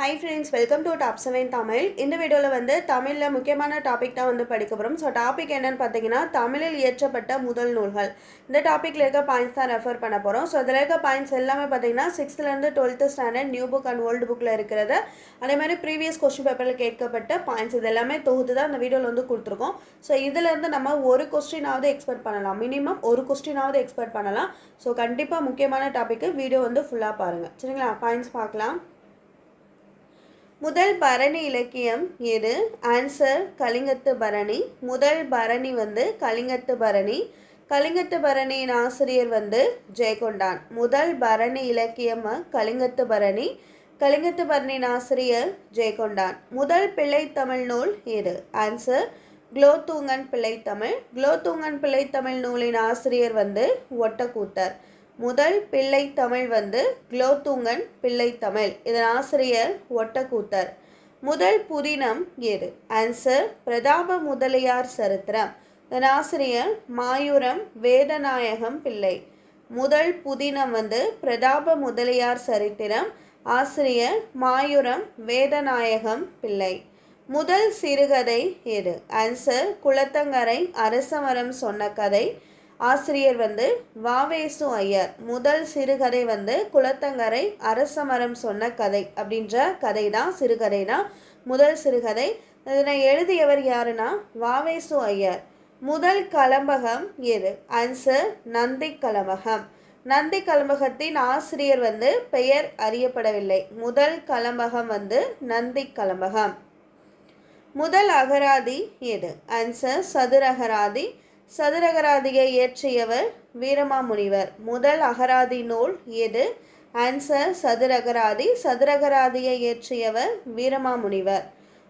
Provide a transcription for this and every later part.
Hi friends welcome to top seven Tamil இந்த வீடியோவில் வந்து தமிழில் முக்கியமான டாபிக் தான் வந்து படிக்க போகிறோம் ஸோ டாபிக் என்னன்னு பார்த்தீங்கன்னா தமிழில் இயற்றப்பட்ட முதல் நூல்கள். இந்த டாப்பிக்கில் இருக்க பாயிண்ட்ஸ் தான் ரெஃபர் பண்ண போகிறோம் ஸோ அதில் இருக்க பாயிண்ட்ஸ் எல்லாமே பார்த்தீங்கன்னா சிக்ஸ்த்துலேருந்து twelfth standard new book and old புக்கில் இருக்கிறது. அதே மாதிரி ப்ரீவியஸ் கொஸ்டின் பேப்பரில் கேட்கப்பட்ட பாயிண்ட்ஸ் இது எல்லாமே தொகுத்து தான் இந்த வீடியோவில் வந்து கொடுத்துருக்கோம். ஸோ இதிலேருந்து நம்ம ஒரு கொஸ்டினாவது எக்ஸ்பெக்ட் பண்ணலாம். மினிமம் ஒரு கொஸ்டினாவது எக்ஸ்பெக்ட் பண்ணலாம். ஸோ கண்டிப்பாக முக்கியமான டாப்பிக்கு வீடியோ வந்து ஃபுல்லாக பாருங்கள் சரிங்களா? பாயிண்ட்ஸ் பார்க்கலாம். முதல் பரணி இலக்கியம் எது? ஆன்சர் கலிங்கத்து பரணி. முதல் பரணி வந்து கலிங்கத்து பரணி. கலிங்கத்து பரணியின் ஆசிரியர் வந்து ஜெயகொண்டான் முதல் பரணி இலக்கியம் கலிங்கத்து பரணி. கலிங்கத்து பரணியின் ஆசிரியர் ஜெயகொண்டான் முதல் பிள்ளைத்தமிழ் நூல் எது? ஆன்சர் குலோத்தூங்கன் பிள்ளைத்தமிழ் குலோத்தூங்கன் பிள்ளைத்தமிழ் நூலின் ஆசிரியர் வந்து ஒட்டக்கூத்தர். முதல் பிள்ளை தமிழ் வந்து குலோத்துங்கன் பிள்ளை தமிழ். இதன் ஆசிரியர் ஒட்டக்கூத்தர். முதல் புதினம் எது? ஆன்சர் பிரதாப முதலியார் சரித்திரம். இதன் ஆசிரியர் மாயூரம் வேதநாயகம் பிள்ளை. முதல் புதினம் வந்து பிரதாப முதலியார் சரித்திரம். ஆசிரியர் மாயூரம் வேதநாயகம் பிள்ளை. முதல் சிறுகதை எது? ஆன்சர் குளத்தங்கரை அரசமரம் சொன்ன கதை. ஆசிரியர் வந்து வாவேசு ஐயர் முதல் சிறுகதை வந்து குளத்தங்கரை அரசமரம் சொன்ன கதை அப்படின்ற கதை தான் சிறுகதை தான் முதல் சிறுகதை. இதனை எழுதியவர் யாருன்னா வாவேசு ஐயர் முதல் கலம்பகம் எது? ஆன்சர் நந்தி கலம்பகம் நந்தி கலம்பகத்தின் ஆசிரியர் வந்து பெயர் அறியப்படவில்லை. முதல் கலம்பகம் வந்து நந்தி கலம்பகம் முதல் அகராதி எது? ஆன்சர் சதுரகராதி சதுரகராதியை இயற்றியவர் வீரமாமுனிவர். முதல் அகராதி நூல் எது? ஆன்சர் சதுரகராதி. சதுரகராதியை இயற்றியவர் வீரமாமுனிவர்.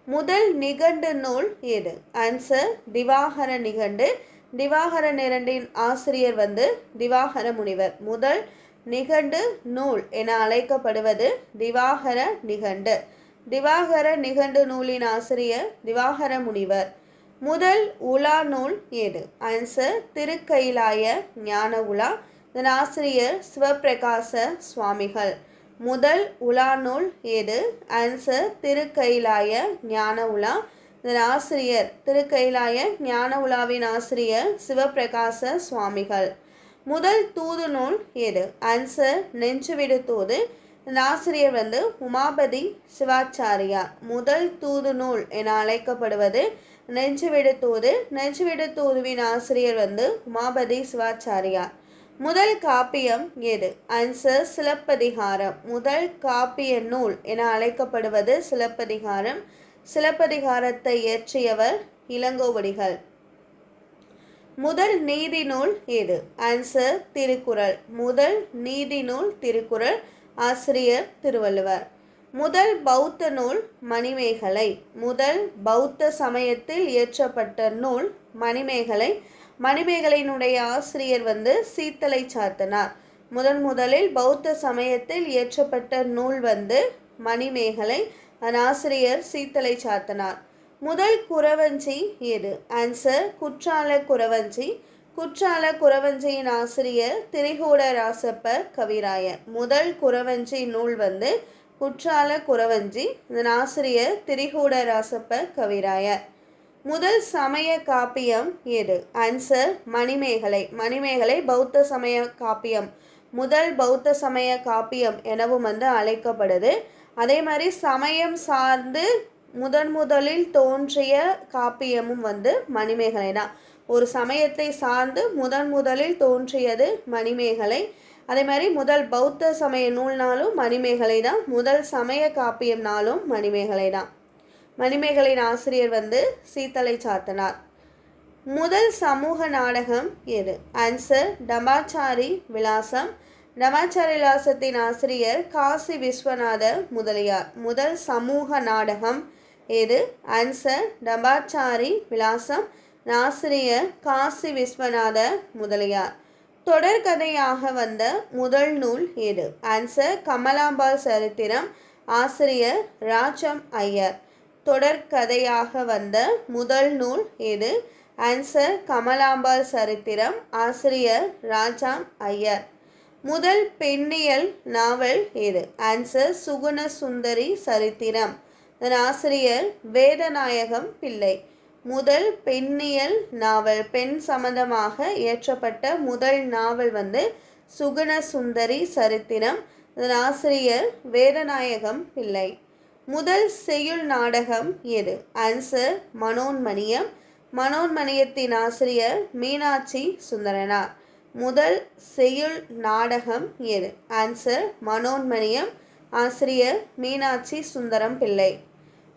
முதல் நிகண்டு நூல் எது? ஆன்சர் திவாகர நிகண்டு. திவாகர நிரண்டின் ஆசிரியர் வந்து திவாகர முனிவர். முதல் நிகண்டு நூல் என அழைக்கப்படுவது திவாகர நிகண்டு. திவாகர நிகண்டு நூலின் ஆசிரியர் திவாகர முனிவர். முதல் உலா நூல் எது? ஆன்சர் திருக்கைலாய ஞான உலா. இதன் ஆசிரியர் சிவபிரகாச சுவாமிகள். முதல் உலா நூல் ஏது ஆன்சர் திருக்கைலாய ஞான உலா. இதன் ஆசிரியர் திருக்கைலாய ஞான உலாவின் ஆசிரியர் சிவபிரகாச சுவாமிகள். முதல் தூது நூல் எது? ஆன்சர் நெஞ்சுவிடு தூது. ஆசிரியர் வந்து உமாபதி சிவாச்சாரியா முதல் தூது நூல் என அழைக்கப்படுவது நெஞ்சுவிடத்தூது நெஞ்சுவிடத்தூதுவின் ஆசிரியர் வந்து உமாபதி சிவாச்சாரியார். முதல் காப்பியம் எது? ஆன்சர் சிலப்பதிகாரம். முதல் காப்பிய நூல் என அழைக்கப்படுவது சிலப்பதிகாரம். சிலப்பதிகாரத்தை இயற்றியவர் இளங்கோவடிகள். முதல் நீதி நூல் எது? ஆன்சர் திருக்குறள். முதல் நீதி நூல் திருக்குறள். ஆசிரியர் திருவள்ளுவர். முதல் பௌத்த நூல் மணிமேகலை. முதல் பௌத்த சமயத்தில் இயற்றப்பட்ட நூல் மணிமேகலை. மணிமேகலையினுடைய ஆசிரியர் வந்து சீத்தலை சாத்தனார். முதன் முதலில் பௌத்த சமயத்தில் இயற்றப்பட்ட நூல் வந்து மணிமேகலை. அதன் ஆசிரியர் சீத்தலை சாத்தனார். முதல் குறவஞ்சி எது? ஆன்சர் குற்றால குறவஞ்சி. குற்றால குறவஞ்சியின் ஆசிரியர் திரிகூட ராசப்ப கவிராயர். முதல் குறவஞ்சி நூல் வந்து குற்றால குறவஞ்சி இதன் ஆசிரியர் திரிகூட ராசப்ப கவிராயர். முதல் சமய காப்பியம் எது? ஆன்சர் மணிமேகலை. மணிமேகலை பௌத்த சமய காப்பியம். முதல் பௌத்த சமய காப்பியம் எனவும் வந்து அழைக்கப்படுது. அதே மாதிரி சமயம் சார்ந்து முதன் முதலில் தோன்றிய காப்பியமும் வந்து மணிமேகலை தான் ஒரு சமயத்தை சார்ந்து முதன் முதலில் தோன்றியது மணிமேகலை. அதே மாதிரி முதல் பௌத்த சமய நூல்னாலும் மணிமேகலை தான் முதல் சமய காப்பியம்னாலும் மணிமேகலை தான். மணிமேகலையின் ஆசிரியர் வந்து சீத்தலை சாத்தனார். முதல் சமூக நாடகம் எது? ஆன்சர் டமாச்சாரி விலாசம் டமாச்சாரி விலாசத்தின் ஆசிரியர் காசி விஸ்வநாத முதலியார். முதல் சமூக நாடகம் எது? ஆன்சர் டபாச்சாரி விலாசம் ஆசிரியர் காசி விஸ்வநாத முதலியார். தொடர்கதையாக வந்த முதல் நூல் எது? ஆன்சர் கமலாம்பாள் சரித்திரம் ஆசிரியர் ராஜம் ஐயர். தொடர்கதையாக வந்த முதல் நூல் எது? ஆன்சர் கமலாம்பாள் சரித்திரம் ஆசிரியர் ராஜாம் ஐயர். முதல் பெண்ணியல் நாவல் எது? ஆன்சர் சுகுண சுந்தரி சரித்திரம் ஆசிரியர் வேதநாயகம் பிள்ளை. முதல் பெண்ணியல் நாவல் பெண் சம்பந்தமாக இயற்றப்பட்ட முதல் நாவல் வந்து சுகுண சுந்தரி சரித்திரம். இதன் ஆசிரியர் வேதநாயகம் பிள்ளை. முதல் செய்யுள் நாடகம் எது? ஆன்சர் மனோன்மணியம். மனோன்மணியத்தின் ஆசிரியர் மீனாட்சி சுந்தரனார். முதல் செய்யுள் நாடகம் எது? ஆன்சர் மனோன்மணியம். ஆசிரியர் மீனாட்சி சுந்தரம் பிள்ளை.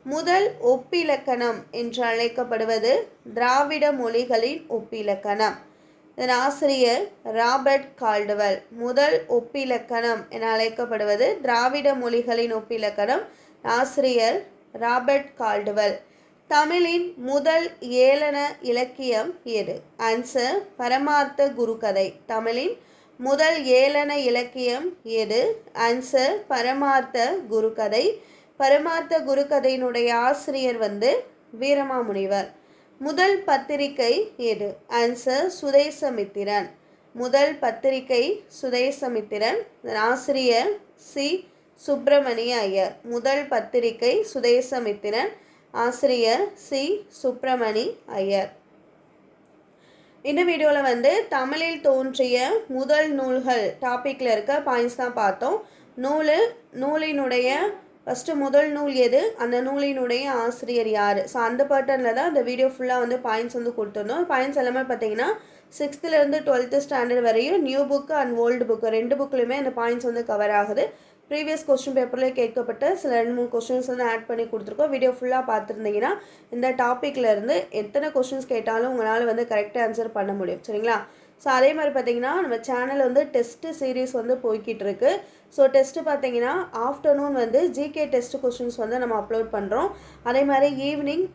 முதல் ஒப்பிலக்கணம் என்று அழைக்கப்படுவது திராவிட மொழிகளின் ஒப்பிலக்கணம். இதன் ஆசிரியர் ராபர்ட் கால்டுவல். முதல் ஒப்பிலக்கணம் என அழைக்கப்படுவது திராவிட மொழிகளின் ஒப்பிலக்கணம் ஆசிரியர் ராபர்ட் கால்டுவல். தமிழின் முதல் ஏளன இலக்கியம் எது? ஆன்சர் பரமார்த்த குருகதை. தமிழின் முதல் ஏளன இலக்கியம் எது? ஆன்சர் பரமார்த்த குருகதை. பரமார்த்த குருகதையினுடைய ஆசிரியர் வந்து வீரமாமுனிவர். முதல் பத்திரிகை எது? ஆன்சர் சுதேசமித்திரன். முதல் பத்திரிகை சுதேசமித்திரன். ஆசிரியர் சி. சுப்பிரமணிய ஐயர் முதல் பத்திரிகை சுதேசமித்திரன். ஆசிரியர் சி. சுப்பிரமணி ஐயர் இந்த வீடியோவில் வந்து தமிழில் தோன்றிய முதல் நூல்கள் டாப்பிக்கில் இருக்க பாயிண்ட்ஸ் தான் பார்த்தோம். நூல் நூலினுடைய ஃபஸ்ட்டு முதல் நூல் எது? அந்த நூலினுடைய ஆசிரியர் யார்? ஸோ அந்த பேட்டர்னில் தான் அந்த வீடியோ ஃபுல்லாக வந்து பாயிண்ட்ஸ் வந்து கொடுத்துருந்தோம். பாயிண்ட்ஸ் எல்லாமே பார்த்தீங்கன்னா சிக்ஸ்த்துலேருந்து டுவெல்த்து ஸ்டாண்டர்ட் வரையும் new book and old book ரெண்டு புக்லையுமே அந்த பாயிண்ட்ஸ் வந்து கவர் ஆகுது. ப்ரீவியஸ் கொஸ்டின் பேப்பரில் கேட்கப்பட்ட சில ரெண்டு மூணு கொஸ்டின்ஸ் வந்து ஆட் பண்ணி கொடுத்துருக்கோம். வீடியோ ஃபுல்லாக பார்த்துருந்தீங்கன்னா இந்த டாப்பிக்கில் இருந்து எத்தனை கொஸ்டின்ஸ் கேட்டாலும் உங்களால் வந்து கரெக்டாக ஆன்சர் பண்ண முடியும். சரிங்களா? ஸோ அதே மாதிரி பார்த்தீங்கன்னா நம்ம சேனல் வந்து டெஸ்ட்டு சீரீஸ் வந்து போய்கிட்டு இருக்கு ஸோ டெஸ்ட்டு பார்த்தீங்கன்னா ஆஃப்டர்நூன் வந்து ஜிகே டெஸ்ட் கொஸ்டின்ஸ் வந்து நம்ம அப்லோட் பண்ணுறோம் அதே மாதிரி ஈவினிங்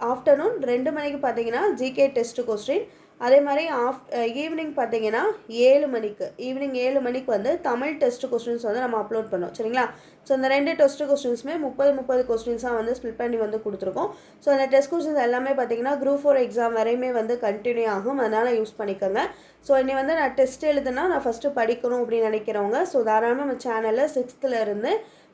ஆஃப்டர்நூன் ரெண்டு மணிக்கு பார்த்தீங்கன்னா ஜிகே டெஸ்ட் கொஸ்டின் அதே மாதிரி ஆஃப் ஈவினிங் பார்த்தீங்கன்னா ஏழு மணிக்கு. ஈவினிங் ஏழு மணிக்கு வந்து தமிழ் டெஸ்ட் கொஸ்டின்ஸ் வந்து நம்ம அப்லோட் பண்ணோம். சரிங்களா? ஸோ இந்த ரெண்டு டெஸ்ட் கொஸ்டின்ஸுமே முப்பது முப்பது கொஸ்டின்ஸாக வந்து ஸ்பிட் பண்ணி வந்து கொடுத்துருக்கோம். ஸோ அந்த டெஸ்ட் கொஸ்டின்ஸ் எல்லாமே பார்த்தீங்கன்னா குரூப் ஃபோர் எக்ஸாம் வரையுமே வந்து கண்டினியூ ஆகும். அதனால் யூஸ் பண்ணிக்கோங்க. ஸோ இனி வந்து நான் டெஸ்ட் எழுதுனா நான் ஃபஸ்ட்டு படிக்கணும் அப்படின்னு நினைக்கிறவங்க ஸோ தாராளமாக நம்ம சேனலில் சிக்ஸ்த்தில் இருந்து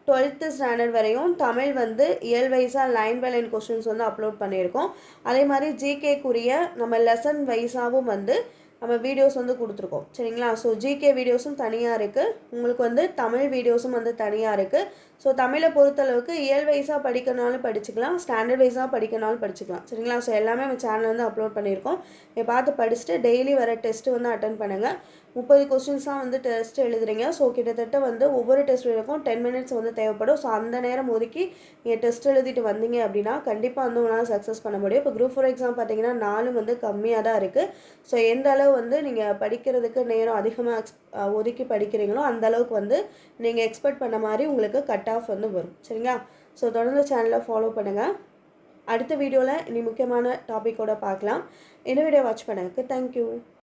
டுவெல்த்து ஸ்டாண்டர்ட் வரையும் தமிழ் வந்து இயல் வைஸாக லைன் பை லைன் கொஸ்டின்ஸ் வந்து அப்லோட் பண்ணியிருக்கோம். அதே மாதிரி ஜிகேக்குரிய நம்ம லெசன் வைஸாகவும் வந்து நம்ம வீடியோஸ் வந்து கொடுத்துருக்கோம். சரிங்களா? ஸோ ஜிகே வீடியோஸும் தனியாக இருக்குது உங்களுக்கு வந்து தமிழ் வீடியோஸும் வந்து தனியாக இருக்குது ஸோ தமிழை பொறுத்தளவுக்கு இயல் வைஸாக படிக்கணும்னாலும் படிச்சுக்கலாம் ஸ்டாண்டர்ட் வைஸாக படிக்கணும்னாலும் படிச்சுக்கலாம். சரிங்களா? ஸோ எல்லாமே நம்ம சேனல் வந்து அப்லோட் பண்ணியிருக்கோம். இதை பார்த்து படிச்சுட்டு டெய்லி வர டெஸ்ட்டு வந்து அட்டன் பண்ணுங்கள் முப்பது கொஸ்டின்ஸாக வந்து டெஸ்ட் எழுதுறீங்க. ஸோ கிட்டத்தட்ட வந்து ஒவ்வொரு டெஸ்ட் இருக்கும் டென் மினிட்ஸ் வந்து தேவைப்படும். ஸோ அந்த நேரம் ஒதுக்கி நீங்கள் டெஸ்ட் எழுதிட்டு வந்தீங்க அப்படின்னா கண்டிப்பாக வந்து உங்களால் சக்ஸஸ் பண்ண முடியும். இப்போ குரூப் ஃபோர் எக்ஸாம் பார்த்தீங்கன்னா நாலும் வந்து கம்மியாக தான் இருக்குது ஸோ எந்த அளவு வந்து நீங்கள் படிக்கிறதுக்கு நேரம் அதிகமாக ஒதுக்கி படிக்கிறீங்களோ அந்த அளவுக்கு வந்து நீங்கள் எக்ஸ்பெக்ட் பண்ண மாதிரி உங்களுக்கு கட் ஆஃப் வந்து வரும். சரிங்களா? ஸோ தொடர்ந்து சேனலை ஃபாலோ பண்ணுங்கள் அடுத்த வீடியோவில் இனி முக்கியமான டாப்பிக்கோட பார்க்கலாம். இந்த வீடியோ வாட்ச் பண்ணதுக்கு தேங்க்யூ